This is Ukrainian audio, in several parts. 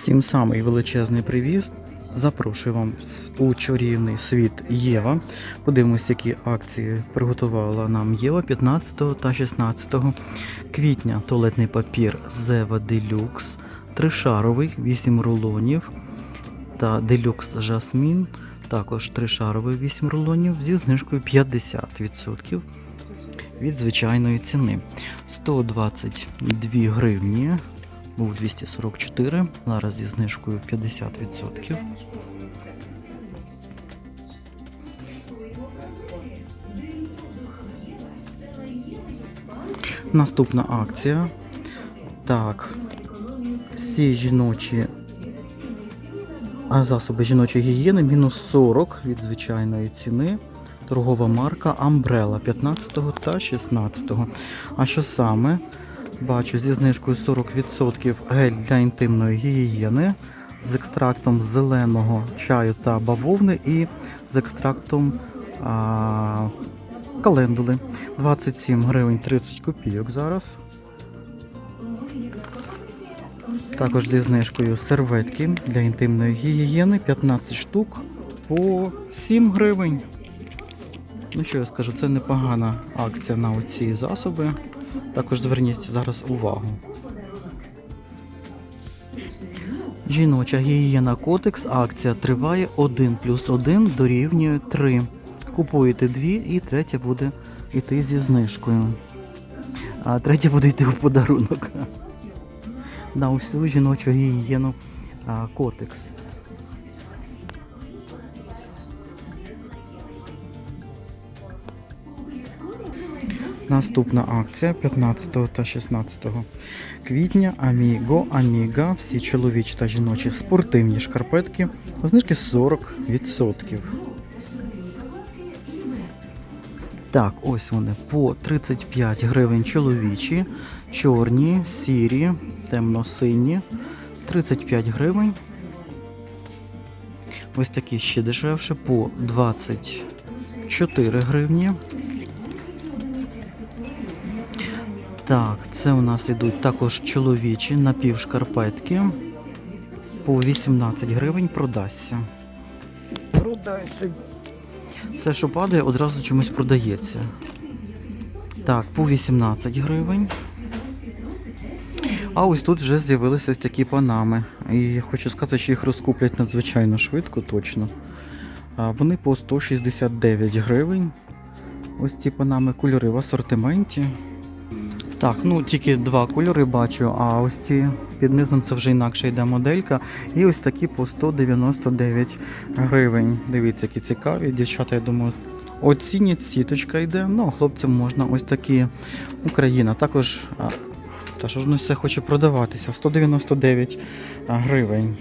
Всім самий величезний привіз. Запрошую вам у чарівний світ Єва. Подивимось, які акції приготувала нам Єва 15 та 16 квітня. Туалетний папір Зева Делюкс, тришаровий, 8 рулонів та Делюкс Жасмін. Також тришаровий 8 рулонів зі знижкою 50% від звичайної ціни. 122 гривні був 244, зараз зі знижкою 50%. Наступна акція. Так, всі жіночі засоби жіночої гігієни мінус 40 від звичайної ціни. Торгова марка Umbrella 15 та 16. А що саме? Бачу зі знижкою 40% гель для інтимної гігієни з екстрактом зеленого чаю та бавовни і з екстрактом а, календули. 27 гривень 30 копійок зараз. Також зі знижкою серветки для інтимної гігієни 15 штук по 7 гривень. Ну що я скажу, це непогана акція на оці засоби. Також зверніть зараз увагу. Жіноча гігієна Котекс. Акція триває 1 плюс 1 дорівнює 3. Купуєте дві і третя буде йти зі знижкою. А третя буде йти в подарунок. На усю жіночу гігієну Котекс. Наступна акція 15 та 16 квітня Amigo Amiga, всі чоловічі та жіночі спортивні шкарпетки. Знижки 40%. Так, ось вони по 35 гривень чоловічі, чорні, сірі, темно-сині, 35 гривень. Ось такі ще дешевше по 24 гривні. Так, це у нас ідуть також чоловічі напівшкарпетки. По 18 гривень продасться. Продасться. Все, що падає, одразу чомусь продається. Так, по 18 гривень. А ось тут вже з'явилися ось такі панами. І хочу сказати, що їх розкуплять надзвичайно швидко, точно. А, вони по 169 гривень. Ось ці панами кольори в асортименті. Так, ну тільки два кольори бачу, а ось ці під низом це вже інакше йде моделька. І ось такі по 199 гривень. Дивіться, які цікаві. Дівчата, я думаю, оцінять, сіточка йде. Ну, а хлопцям можна ось такі Україна. Також, та що ж воно все хоче продаватися? 199 гривень.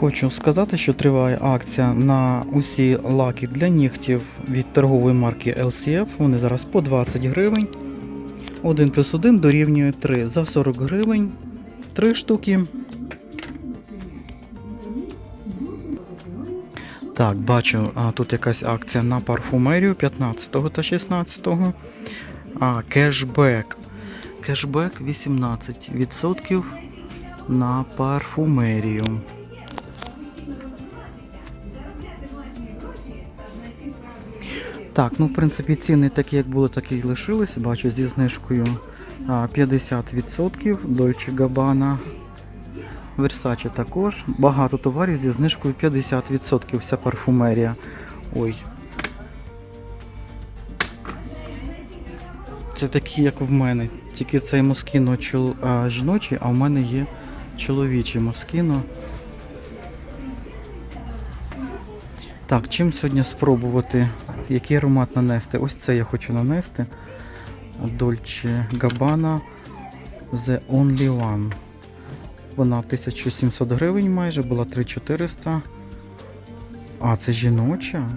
Хочу сказати, що триває акція на усі лаки для нігтів від торгової марки LCF. Вони зараз по 20 гривень. 1 плюс 1 дорівнює 3 за 40 гривень. 3 штуки. Так, бачу, тут якась акція на парфумерію 15 та 16. А, кешбек. Кешбек 18% на парфумерію. Так, ну в принципі ціни такі, як були, так і лишились. Бачу зі знижкою 50% Dolce Gabbana. Versace також. Багато товарів зі знижкою 50%. Вся парфумерія. Ой. Це такі, як в мене. Тільки цей москіно чол... а, жіночий, а в мене є чоловічий москіно. Так, чим сьогодні спробувати, який аромат нанести? Ось це я хочу нанести. Dolce Gabbana The Only One. Вона 1700 гривень майже, була 3400. А, це жіноча?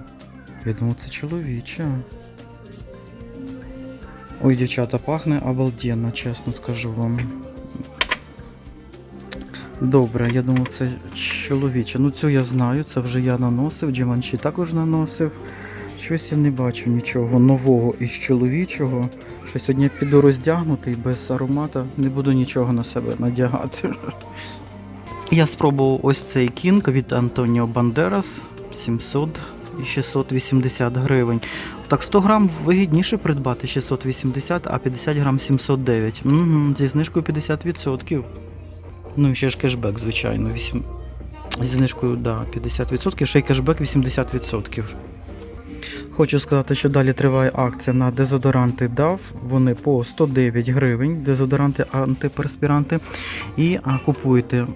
Я думав, це чоловіча. Ой, дівчата, пахне обалденно, чесно скажу вам. Добре, я думав, це чоловіче. Ну цю я знаю, це вже я наносив, Джиманчі також наносив. Щось я не бачу нічого нового із чоловічого. Що сьогодні піду роздягнутий без аромата, не буду нічого на себе надягати. Я спробував ось цей кінг від Антоніо Бандерас 700 і 680 гривень. Так, 100 грам вигідніше придбати 680, а 50 грам 709. Угу, зі знижкою 50%. Ну і ще ж кешбек, звичайно. 8... Зі знижкою да, 50%, ще й кешбек 80%. Хочу сказати, що далі триває акція на дезодоранти DAV. Вони по 109 гривень, дезодоранти антиперспіранти. І купуєте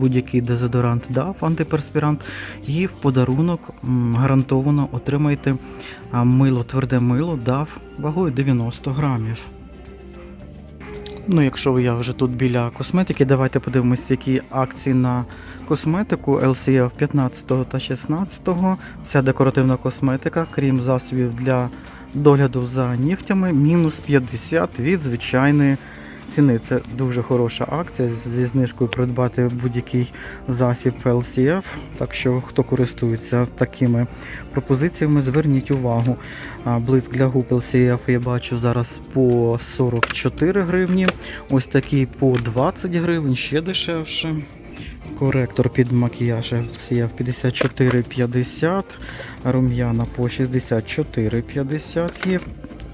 будь-який дезодорант DAF, антиперспірант, і в подарунок гарантовано отримаєте мило, тверде мило DAV вагою 90 грамів. Ну, якщо я вже тут біля косметики, давайте подивимось, які акції на косметику LCF 15 та 16. Вся декоративна косметика, крім засобів для догляду за нігтями, мінус 50 від звичайної ціни. Це дуже хороша акція зі знижкою придбати будь-який засіб LCF. Так що, хто користується такими пропозиціями, зверніть увагу. Блиск для губ LCF я бачу зараз по 44 гривні. Ось такий по 20 гривень, ще дешевше. Коректор під макіяж LCF 54,50, рум'яна по 64,50 є.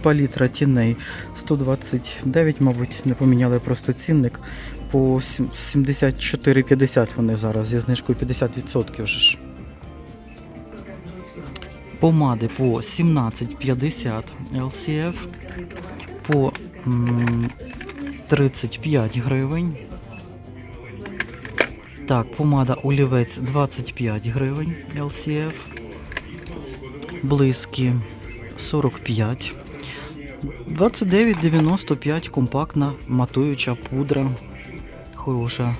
Палітра тіней 129, мабуть, не поміняли просто цінник. По сім- 74,50 вони зараз зі знижкою 50% вже ж. Помади по 17,50 LCF, по 35 гривень. Так, помада олівець 25 гривень LCF. Блиски 45. 29,95 компактна матуюча пудра. Хороша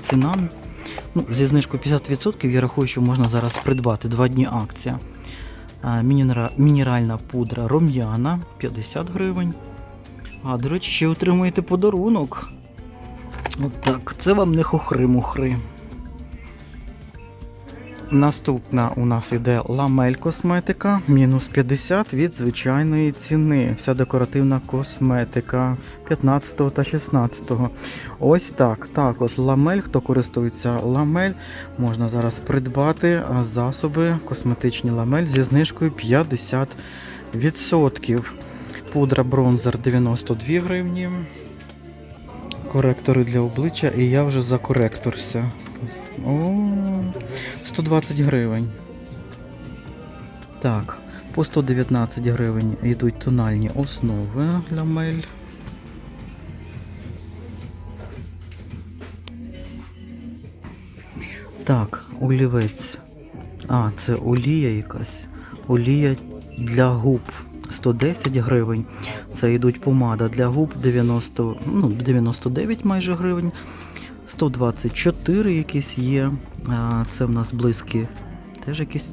ціна. Ну, зі знижкою 50% я рахую, що можна зараз придбати. Два дні акція. Мінеральна пудра Ром'яна 50 гривень. А, до речі, ще отримуєте подарунок. От так, це вам не хухри-мухри. Наступна у нас іде ламель косметика, мінус 50 від звичайної ціни. Вся декоративна косметика 15 та 16. Ось так. Також ламель, хто користується ламель, можна зараз придбати засоби косметичні ламель зі знижкою 50%. Пудра бронзер 92 гривні. Коректори для обличчя, і я вже закоректорся. О, 120 гривень. Так, по 119 гривень йдуть тональні основи для мель. Так, олівець. А, це олія якась. Олія для губ 110 гривень. Це йдуть помада для губ 90, ну, 99 майже гривень. 124 якісь є. Це в нас близькі теж якісь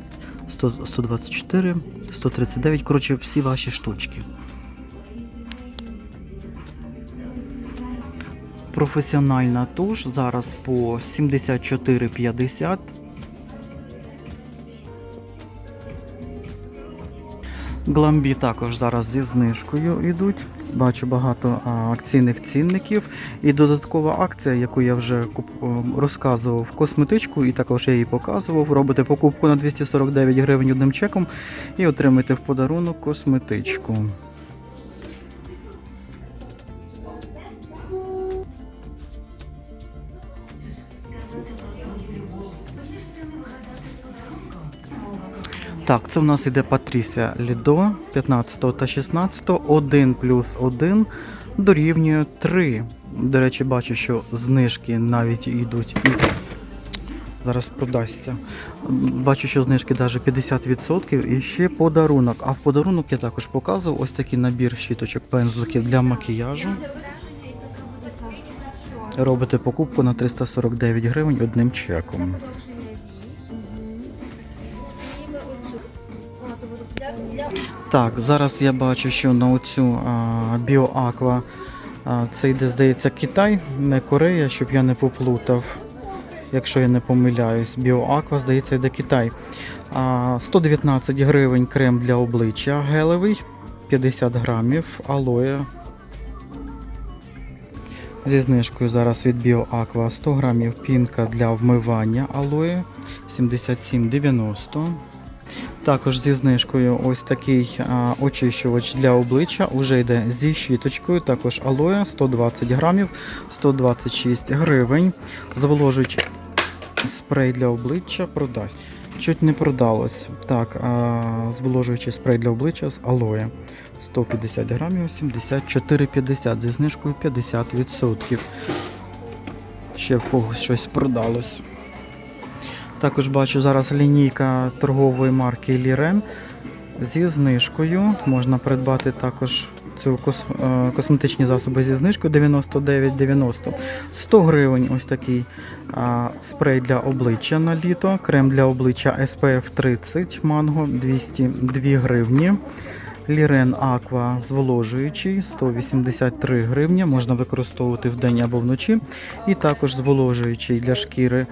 100, 124, 139. Коротше, всі ваші штучки. Професіональна туш зараз по 74,50. Гламбі також зараз зі знижкою йдуть. Бачу багато акційних цінників. І додаткова акція, яку я вже розказував косметичку, і також я її показував. Робите покупку на 249 гривень одним чеком і отримаєте в подарунок косметичку. Так, це в нас іде Патрісія Лідо 15 та 16, 1 плюс 1 дорівнює 3. До речі, бачу, що знижки навіть йдуть. Зараз продасться. Бачу, що знижки навіть 50% і ще подарунок. А в подарунок я також показував ось такий набір щіточок пензликів для макіяжу. Робите покупку на 349 гривень одним чеком. Так, зараз я бачу, що на оцю а, BioAqua а, це йде, здається, Китай, не Корея, щоб я не поплутав. якщо я не помиляюсь. Біоаква, здається, йде Китай. А, 119 гривень крем для обличчя гелевий, 50 грамів, алоє. Зі знижкою зараз від BioAqua 100 грамів пінка для вмивання алоє 77,90. Також зі знижкою ось такий а, очищувач для обличчя. Уже йде зі щіточкою. Також алоє 120 грамів, 126 гривень. Зволожуючий спрей для обличчя продасть. Чуть не продалось. Так, а, зволожуючий спрей для обличчя з алоє. 150 грамів, 74,50 зі знижкою 50%. Ще в когось щось продалось. Також бачу зараз лінійка торгової марки Liren зі знижкою. Можна придбати також цю кос, е, косметичні засоби зі знижкою 99,90. 100 гривень ось такий а, спрей для обличчя на літо, крем для обличчя SPF 30 манго 202 гривні. Лірен Аква зволожуючий 183 гривні, можна використовувати вдень або вночі. І також зволожуючий для шкіри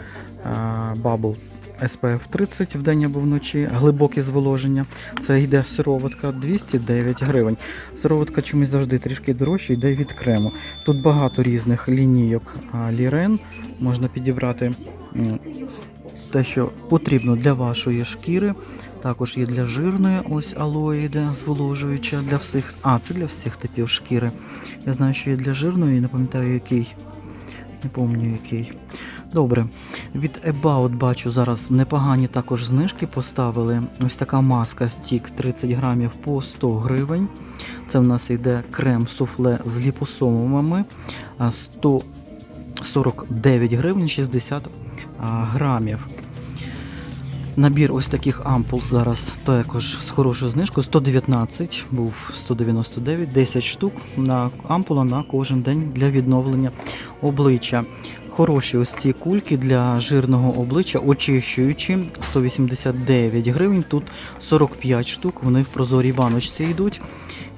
Bubble SPF 30 вдень або вночі, глибоке зволоження. Це йде сироватка 209 гривень. Сироватка чомусь завжди трішки дорожче, йде від крему. Тут багато різних лінійок Лірен. Можна підібрати те, що потрібно для вашої шкіри. Також є для жирної, ось алоє йде зволожуюча для всіх. А, це для всіх типів шкіри. Я знаю, що є для жирної, не пам'ятаю який. Не пам'ятаю який. Добре. Від About бачу зараз непогані також знижки поставили. Ось така маска стік 30 грамів по 100 гривень. Це в нас йде крем суфле з ліпосомами. 149 гривень 60 грамів. Набір ось таких ампул зараз також з хорошою знижкою. 119, був 199, 10 штук на ампула на кожен день для відновлення обличчя. Хороші ось ці кульки для жирного обличчя, очищуючі 189 гривень. Тут 45 штук, вони в прозорій баночці йдуть.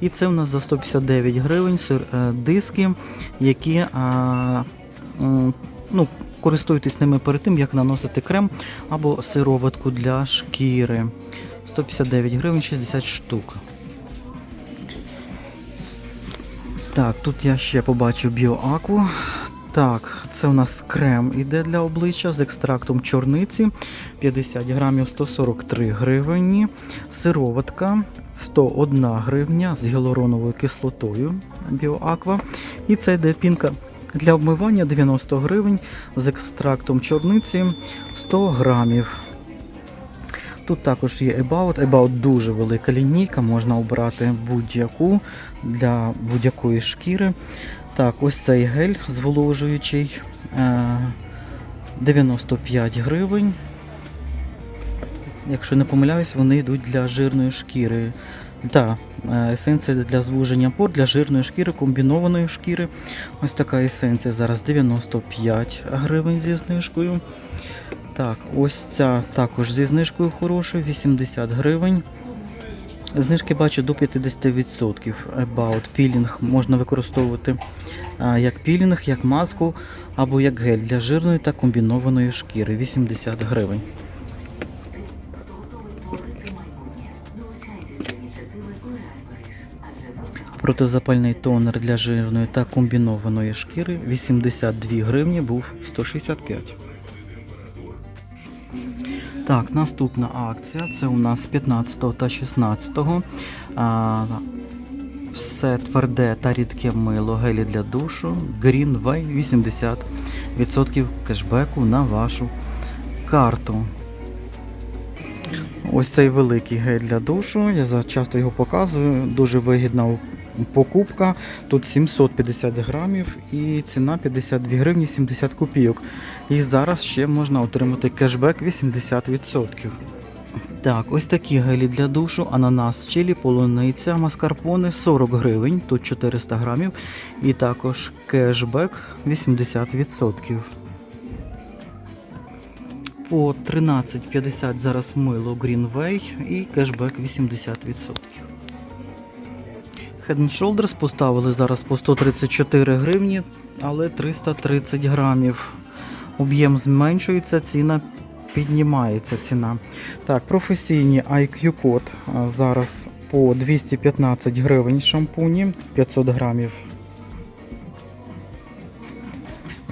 І це у нас за 159 гривень е, диски, які м, ну, користуйтесь ними перед тим, як наносити крем або сироватку для шкіри. 159 гривень 60 штук. Так, тут я ще побачив біоакву. Так, це у нас крем іде для обличчя з екстрактом чорниці 50 грамів 143 гривні. Сироватка 101 гривня з гіалуроновою кислотою біоаква. І це йде пінка для обмивання 90 гривень з екстрактом чорниці 100 грамів. Тут також є About. About дуже велика лінійка, можна обрати будь-яку для будь-якої шкіри. Так, ось цей гель зволожуючий е, 95 гривень. Якщо не помиляюсь, вони йдуть для жирної шкіри. Так, е, есенція для звуження пор для жирної шкіри, комбінованої шкіри. Ось така есенція зараз 95 гривень зі знижкою. Так, ось ця також зі знижкою хорошою, 80 гривень. Знижки бачу до 50%. About пілінг можна використовувати як пілінг, як маску або як гель для жирної та комбінованої шкіри 80 гривень. Протизапальний тонер для жирної та комбінованої шкіри 82 гривні був 165. Так, наступна акція. Це у нас 15 та 16. А, все тверде та рідке мило, гелі для душу. Greenway 80% кешбеку на вашу карту. Ось цей великий гель для душу. Я часто його показую. Дуже вигідна покупка. Тут 750 грамів і ціна 52 гривні 70 копійок. І зараз ще можна отримати кешбек 80%. Так, ось такі гелі для душу, ананас, чилі, полуниця, маскарпоне 40 гривень, тут 400 грамів. І також кешбек 80%. По 13,50 зараз мило Greenway і кешбек 80%. Head Shoulders поставили зараз по 134 гривні, але 330 грамів. об'єм зменшується, ціна піднімається ціна. Так, професійні IQ код зараз по 215 гривень шампуні, 500 грамів.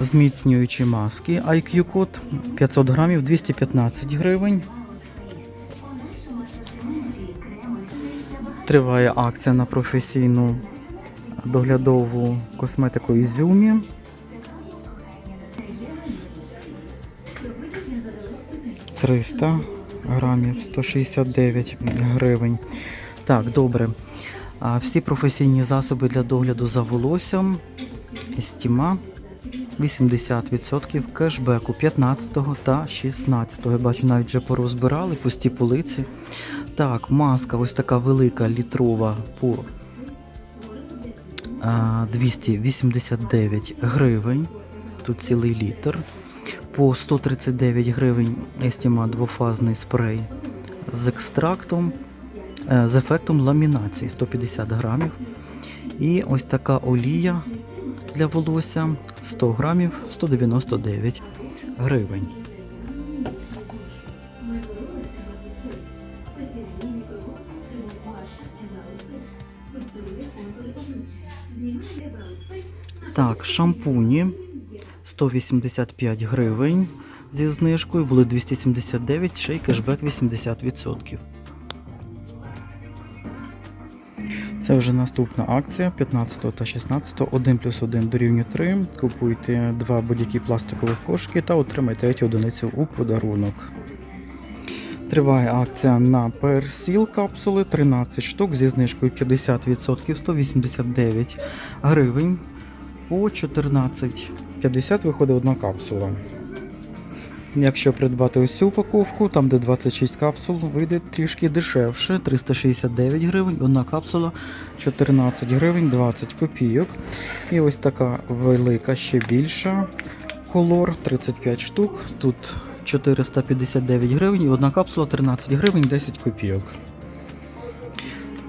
Зміцнюючі маски IQ код 500 грамів 215 гривень. Триває акція на професійну доглядову косметику Ізюмі. Триста грамів 169 гривень. Так, добре. Всі професійні засоби для догляду за волоссям. Стіма 80% кешбеку 15 та 16. Я бачу, навіть вже порозбирали пусті полиці. Так, маска ось така велика літрова по 289 гривень. Тут цілий літр. По 139 гривень Естіма двофазний спрей з екстрактом, е, з ефектом ламінації 150 грамів. І ось така олія для волосся 100 грамів 199 гривень. Так, шампуні 185 гривень зі знижкою, були 279, ще й кешбек 80%. Це вже наступна акція 15 та 16, 1 плюс 1 дорівнює 3. Купуйте два будь-які пластикових кошики та отримайте третю одиницю у подарунок. Триває акція на персіл капсули 13 штук зі знижкою 50% 189 гривень. По 14,50 виходить одна капсула. Якщо придбати ось цю упаковку, там де 26 капсул, вийде трішки дешевше, 369 гривень, одна капсула 14 гривень 20 копійок. І ось така велика, ще більша колор 35 штук. Тут 459 гривень одна капсула 13 гривень 10 копійок.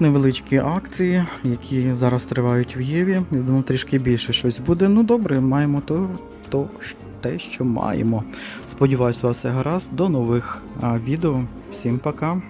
Невеличкі акції, які зараз тривають в Єві. Я думаю, трішки більше щось буде. Ну добре, маємо то, то те, що маємо. Сподіваюсь, у вас все гаразд. До нових відео. Всім пока.